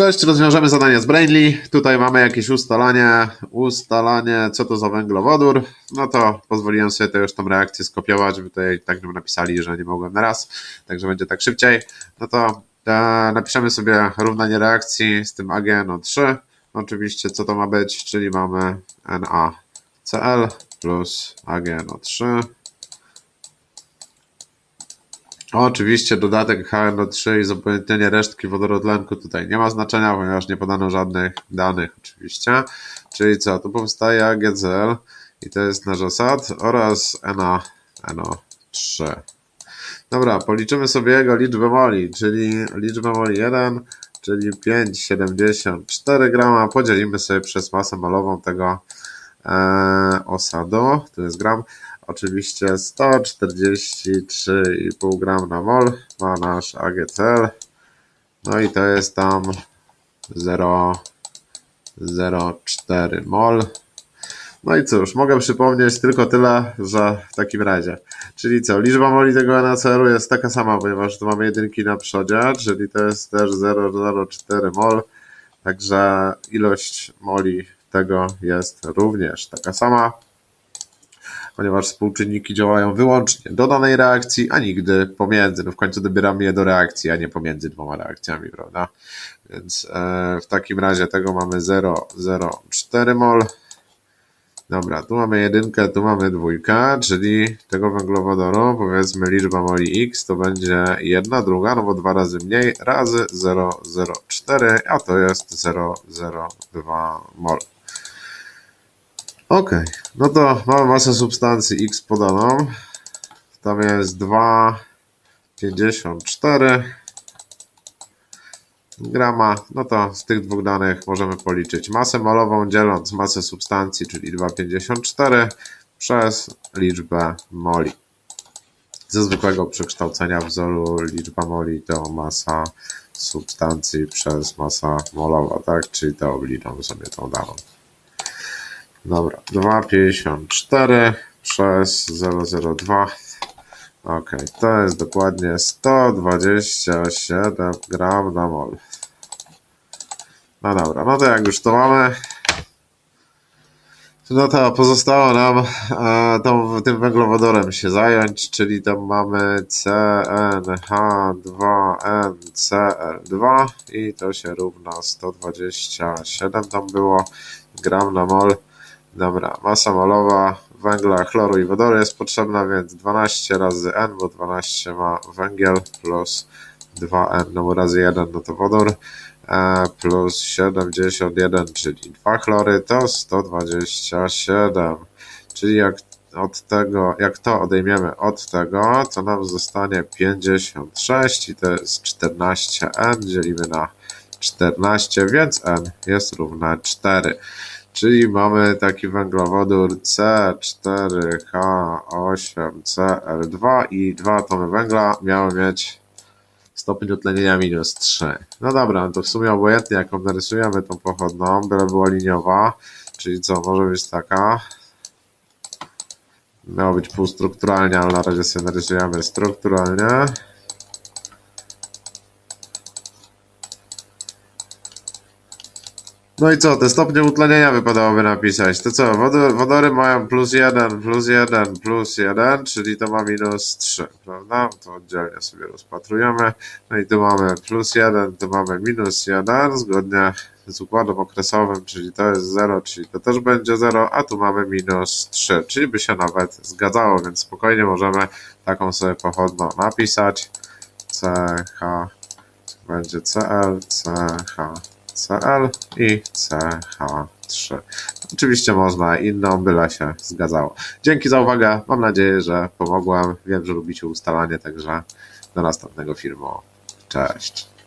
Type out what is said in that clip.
Cześć, rozwiążemy zadanie z Brainly. Tutaj mamy jakieś ustalanie, ustalanie, co to za węglowodór. No to pozwoliłem sobie to już tą reakcję skopiować, by tutaj tak nam napisali, że nie mogłem na raz, także będzie tak szybciej. No to e, napiszemy sobie równanie reakcji z tym AgNO3. Oczywiście co to ma być, czyli mamy NaCl plus AgNO3 Oczywiście dodatek HNO3 i zapamiętanie resztki wodorotlenku tutaj nie ma znaczenia, ponieważ nie podano żadnych danych oczywiście. Czyli co, tu powstaje AgCl i to jest nasz osad oraz NaNO3. Dobra, policzymy sobie jego liczbę moli, czyli liczbę moli 1, czyli 5,74 grama. Podzielimy sobie przez masę molową tego e, osadu, to jest gram. Oczywiście 143,5 gram na mol ma nasz AGCL. No i to jest tam 0,04 mol. No i cóż, mogę przypomnieć tylko tyle, że w takim razie. Czyli co, liczba moli tego NaCl jest taka sama, ponieważ tu mamy jedynki na przodzie, czyli to jest też 0,04 mol. Także ilość moli tego jest również taka sama ponieważ współczynniki działają wyłącznie do danej reakcji, a nigdy pomiędzy. No w końcu dobieramy je do reakcji, a nie pomiędzy dwoma reakcjami, prawda? Więc e, w takim razie tego mamy 0,04 mol. Dobra, tu mamy jedynkę, tu mamy dwójkę, czyli tego węglowodoru, powiedzmy liczba moli x to będzie jedna druga, no bo dwa razy mniej, razy 0,04, a to jest 0,02 mol. Ok, no to mamy masę substancji X podaną. Tam jest 2,54 grama. No to z tych dwóch danych możemy policzyć masę molową, dzieląc masę substancji, czyli 2,54 przez liczbę moli. Ze zwykłego przekształcenia wzoru liczba moli to masa substancji przez masa molowa, tak? Czyli to obliczam sobie tą daną. Dobra, 2,54 przez 0,02. Ok, to jest dokładnie 127 gram na mol. No dobra, no to jak już to mamy, no to pozostało nam e, tą, tym węglowodorem się zająć, czyli tam mamy CnH2nCl2 i to się równa 127 tam było gram na mol. Dobra, masa molowa węgla, chloru i wodoru jest potrzebna, więc 12 razy N, bo 12 ma węgiel, plus 2N, no bo razy 1 no to wodór, e, plus 71, czyli 2 chlory, to 127. Czyli jak od tego, jak to odejmiemy od tego, to nam zostanie 56 i to jest 14N, dzielimy na 14, więc N jest równe 4. Czyli mamy taki węglowodór C4H8Cl2 i dwa atomy węgla miały mieć stopień utlenienia minus 3. No dobra, to w sumie obojętnie jaką narysujemy tą pochodną, byle była liniowa, czyli co, może być taka. Miało być półstrukturalnie, ale na razie sobie narysujemy strukturalnie. No i co, te stopnie utlenienia wypadałoby napisać. To co, wodory, wodory mają plus 1, plus 1, plus 1, czyli to ma minus 3, prawda? To oddzielnie sobie rozpatrujemy. No i tu mamy plus 1, tu mamy minus 1, zgodnie z układem okresowym, czyli to jest 0, czyli to też będzie 0, a tu mamy minus 3, czyli by się nawet zgadzało, więc spokojnie możemy taką sobie pochodną napisać. CH będzie CL, CH. CL i CH3. Oczywiście można inną, byle się zgadzało. Dzięki za uwagę. Mam nadzieję, że pomogłem. Wiem, że lubicie ustalanie, także do następnego filmu. Cześć.